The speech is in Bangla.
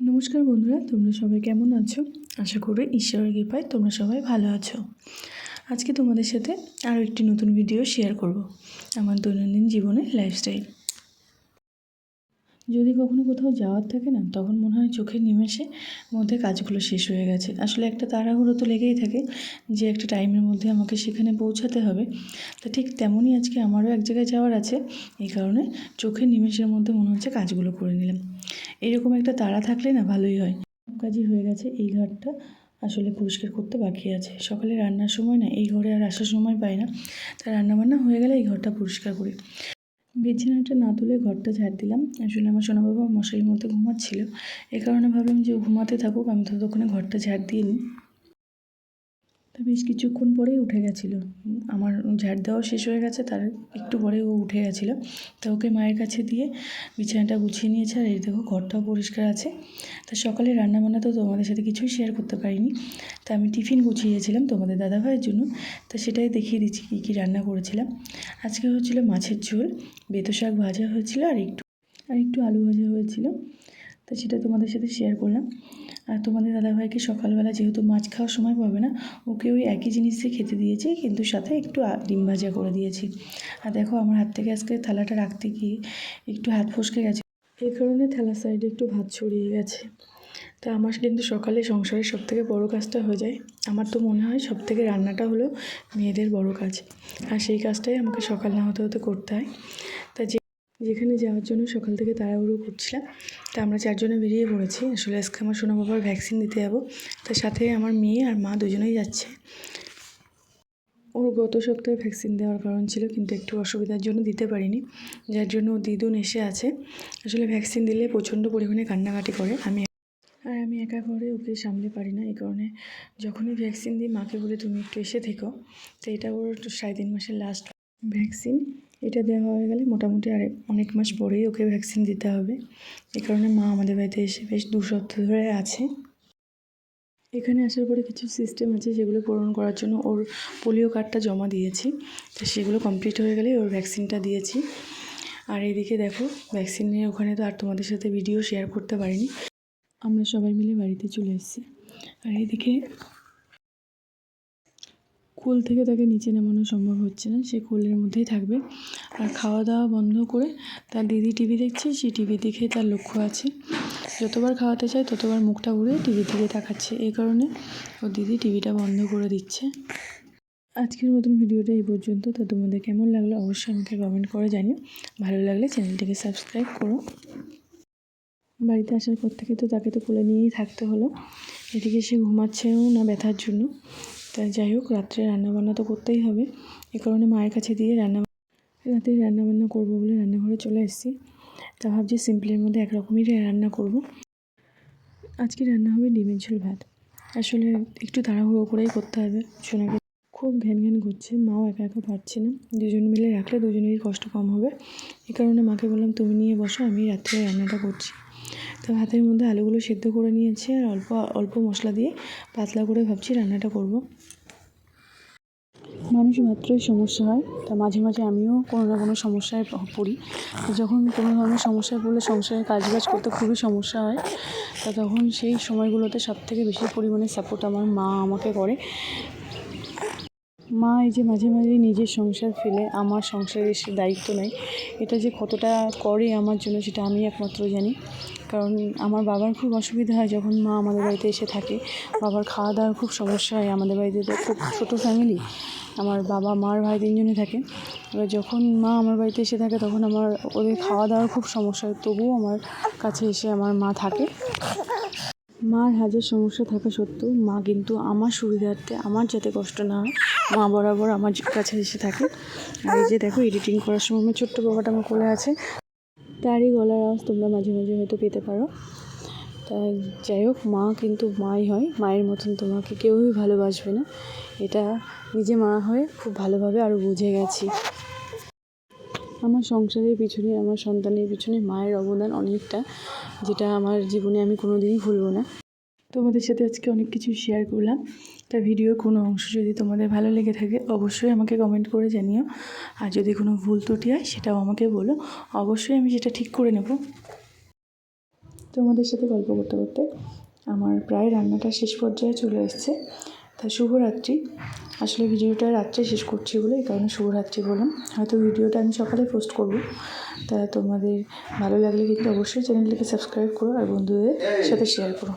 নমস্কার বন্ধুরা, তোমরা সবাই কেমন আছো? আশা করি ঈশ্বরের কৃপায় তোমরা সবাই ভালো আছো। আজকে তোমাদের সাথে আরও একটি নতুন ভিডিও শেয়ার করব, আমার দৈনন্দিন জীবনের লাইফস্টাইল যদি কখনো কোথাও যাওয়ার থাকে না, তখন মনে হয় চোখের নিমেষে মধ্যে কাজগুলো শেষ হয়ে গেছে। আসলে একটা তাড়াহুড়ো তো লেগেই থাকে যে একটা টাইমের মধ্যে আমাকে সেখানে পৌঁছাতে হবে। তা ঠিক তেমনই আজকে আমারও এক জায়গায় যাওয়ার আছে, এই কারণে চোখের নিমেষের মধ্যে মনে হচ্ছে কাজগুলো করে নিলাম। এরকম একটা তারা থাকলে না ভালোই হয়। কাজই হয়ে গেছে, এই ঘরটা আসলে পরিষ্কার করতে বাকি আছে। সকালে রান্নার সময় না এই ঘরে আর আসার সময় পাই না। তা রান্নাবান্না হয়ে গেলে এই ঘরটা পরিষ্কার করি। বিছানাটা না তুলে ঘরটা ঝাড় দিলাম। আসলে আমার সোনা বাবা মশারির মধ্যে ঘুমাচ্ছিল। এ কারণে ভাবলাম যে ঘুমাতে থাকুক, আমি ততক্ষণে ঘরটা ঝাড় দিয়ে নিই। তা বেশ কিছুক্ষণ পরেই উঠে গেছিল। আমার ঝাড় দেওয়া শেষ হয়ে গেছে, তার একটু পরে ও উঠে গেছিল। তা ওকে মায়ের কাছে দিয়ে বিছানাটা গুছিয়ে নিয়েছে, আর এই দেখো ঘরটাও পরিষ্কার আছে। তা সকালে রান্নাবান্না তো তোমাদের সাথে কিছুই শেয়ার করতে পারিনি। তা আমি টিফিন গুছিয়েছিলাম তোমাদের দাদাভাইয়ের জন্য। তা সেটাই দেখিয়ে দিচ্ছি কী কী রান্না করেছিলাম। আজকে হচ্ছিল মাছের ঝোল, বেতো শাক ভাজা হয়েছিল আর একটু আর একটু আলু ভাজা হয়েছিল। তো সেটা তোমাদের সাথে শেয়ার করলাম। আর তোমাদের দাদাভাইকে সকালবেলা যেহেতু মাছ খাওয়ার সময় পাবে না, ওকে ওই একই জিনিসই খেতে দিয়েছি, কিন্তু সাথে একটু ডিম ভাজা করে দিয়েছি। আর দেখো আমার হাত থেকে আজকে থালাটা রাখতে গিয়ে একটু হাত ফসকে গেছে। এই কারণে থালার সাইডে একটু ভাত ছড়িয়ে গেছে। তা আমার কিন্তু সকালে সংসারের সব থেকে বড়ো কাজটা হয়ে যায়। আমার তো মনে হয় সব থেকে রান্নাটা হলো মেয়েদের বড় কাজ। আর সেই কাজটাই আমাকে সকাল না হতে হতে করতে হয়। তা যে যেখানে যাওয়ার জন্য সকাল থেকে তাড়াহুড়ো করছিলাম, তা আমরা চারজনে বেরিয়ে পড়েছি। আসলে আজকে আমার সোনা বাবার ভ্যাকসিন দিতে যাব। তার সাথে আমার মেয়ে আর মা দুজনেই যাচ্ছে। ওর গত সপ্তাহে ভ্যাকসিন দেওয়ার কারণ ছিল, কিন্তু একটু অসুবিধার জন্য দিতে পারিনি। যার জন্য দিদুন এসে আছে। আসলে ভ্যাকসিন দিলে প্রচণ্ড পরিমাণে কান্নাকাটি করে। আমি আর আমি একা করে ওকে সামলে পারি না। এই কারণে যখনই ভ্যাকসিন দিই, মাকে বলে, তুমি একটু এসে থেকো। তো এটা ওর সাড়ে তিন মাসের লাস্ট ভ্যাকসিন। এটা দেওয়া হয়ে গেলে মোটামুটি আর অনেক মাস পরেই ওকে ভ্যাকসিন দিতে হবে। এই কারণে মা আমাদের বাড়িতে এসে বেশ দু সপ্তাহ ধরে আছে। এখানে আসার পরে কিছু সিস্টেম আছে যেগুলো পূরণ করার জন্য ওর পোলিও কার্ডটা জমা দিয়েছি। তো সেগুলো কমপ্লিট হয়ে গেলে ওর ভ্যাকসিনটা দিয়েছি। আর এদিকে দেখো ভ্যাকসিন নিয়ে ওখানে তো আর তোমাদের সাথে ভিডিও শেয়ার করতে পারিনি। আমরা সবাই মিলে বাড়িতে চলে এসেছি। আর এদিকে কোল থেকে তাকে নিচে নামানো সম্ভব হচ্ছে না, সে কোলের মধ্যেই থাকবে। আর খাওয়া দাওয়া বন্ধ করে তার দিদি টিভি দেখছে, সে টিভি দেখে তার লক্ষ্য আছে। যতবার খাওয়াতে চায় ততবার মুখটা ঘুরে টিভির দিকে তাকাচ্ছে। এই কারণে ও দিদি টিভিটা বন্ধ করে দিচ্ছে। আজকের মতন ভিডিওটা এই পর্যন্ত। তো তোমাদের কেমন লাগল অবশ্যই আমাকে কমেন্ট করে জানিও। ভালো লাগলে চ্যানেলটিকে সাবস্ক্রাইব করো। বাড়িতে আসার পর থেকে তো তাকে তো কোলে নিয়েই থাকতে হলো। এদিকে সে ঘুমাচ্ছেও না ব্যথার জন্য। তাই যাই হোক, রাত্রে রান্নাবান্না তো করতেই হবে। এ কারণে মায়ের কাছে দিয়ে রান্না রাতে রান্নাবান্না করব বলে রান্নাঘরে চলে এসেছি। তা ভাবছি সিম্পলের মধ্যে একরকমই রান্না করব। আজকে রান্না হবে ডিমের ঝোল ভাত। আসলে একটু তাড়াহুড়ো করেই করতে হবে। সোনাকে খুব ঘ্যান ঘ্যান করছে, মাও একা একা পারছে না। দুজন মিলে রাখলে দুজনেরই কষ্ট কম হবে। এ কারণে মাকে বললাম, তুমি নিয়ে বসো, আমি রাত্রে রান্নাটা করছি। তো ভাতের মধ্যে আলুগুলো সেদ্ধ করে নিয়েছি আর অল্প অল্প মশলা দিয়ে পাতলা করে ভাবছি রান্নাটা করব। মানুষ মাত্রই সমস্যা হয়, তা মাঝে মাঝে আমিও কোনো না কোনো সমস্যায় পড়ি। যখন কোনো ধরনের সমস্যায় পড়লে সংসারে কাজবাজ করতে খুবই সমস্যা হয়, তা তখন সেই সময়গুলোতে সব থেকে বেশি পরিমাণে সাপোর্ট আমার মা আমাকে করে। মা এই যে মাঝে মাঝে নিজের সংসার ফেলে, আমার সংসারে এসে দায়িত্ব নেয়, এটা যে কতটা করে আমার জন্য সেটা আমি একমাত্র জানি। কারণ আমার বাবার খুব অসুবিধা হয় যখন মা আমাদের বাড়িতে এসে থাকে। বাবার খাওয়া দাওয়ার খুব সমস্যা হয় আমাদের বাড়িতে, তো খুব ছোটো ফ্যামিলি আমার বাবা, মার ভাই তিনজনে থাকে। এবার যখন মা আমার বাড়িতে এসে থাকে তখন আমার ওদের খাওয়া দাওয়ার খুব সমস্যা হয়, তবুও আমার কাছে এসে আমার মা থাকে। মার হাজার সমস্যা থাকা সত্ত্বেও মা কিন্তু আমার সুবিধার্থে আমার যাতে কষ্ট না হয়, মা বরাবর আমার কাছে এসে থাকে। আর এই যে দেখো এডিটিং করার সময় আমার ছোট্ট বাবাটা আমার কোলে আছে। তারই গলার আওয়াজ তোমরা মাঝে মাঝে হয়তো পেতে পারো। তা যাই হোক, মা কিন্তু মাই হয়। মায়ের মতন তোমাকে কেউই ভালোবাসবে না। এটা নিজে মা হয়ে খুব ভালোভাবে আরও বুঝে গেছি। আমার সংসারের পিছনে, আমার সন্তানের পিছনে মায়ের অবদান অনেকটা, যেটা আমার জীবনে আমি কোনো দিনই ভুলবো না। তোমাদের সাথে আজকে অনেক কিছু শেয়ার করলাম। তা ভিডিওর কোনো অংশ যদি তোমাদের ভালো লেগে থাকে, অবশ্যই আমাকে কমেন্ট করে জানিও। আর যদি কোনো ভুল ত্রুটি হয়, সেটাও আমাকে বলো। অবশ্যই আমি সেটা ঠিক করে নেব। তোমাদের সাথে গল্প করতে করতে আমার প্রায় রান্নাটা শেষ পর্যায়ে চলে এসেছে। তা শুভরাত্রি। আসলে ভিডিওটা রাত্রে শেষ করছি বলে এই কারণে শুভরাত্রি বললাম। হয়তো ভিডিওটা আমি সকালে পোস্ট করব। তা তোমাদের ভালো লাগলে কিন্তু অবশ্যই চ্যানেলটিকে সাবস্ক্রাইব করো আর বন্ধুদের সাথে শেয়ার করো।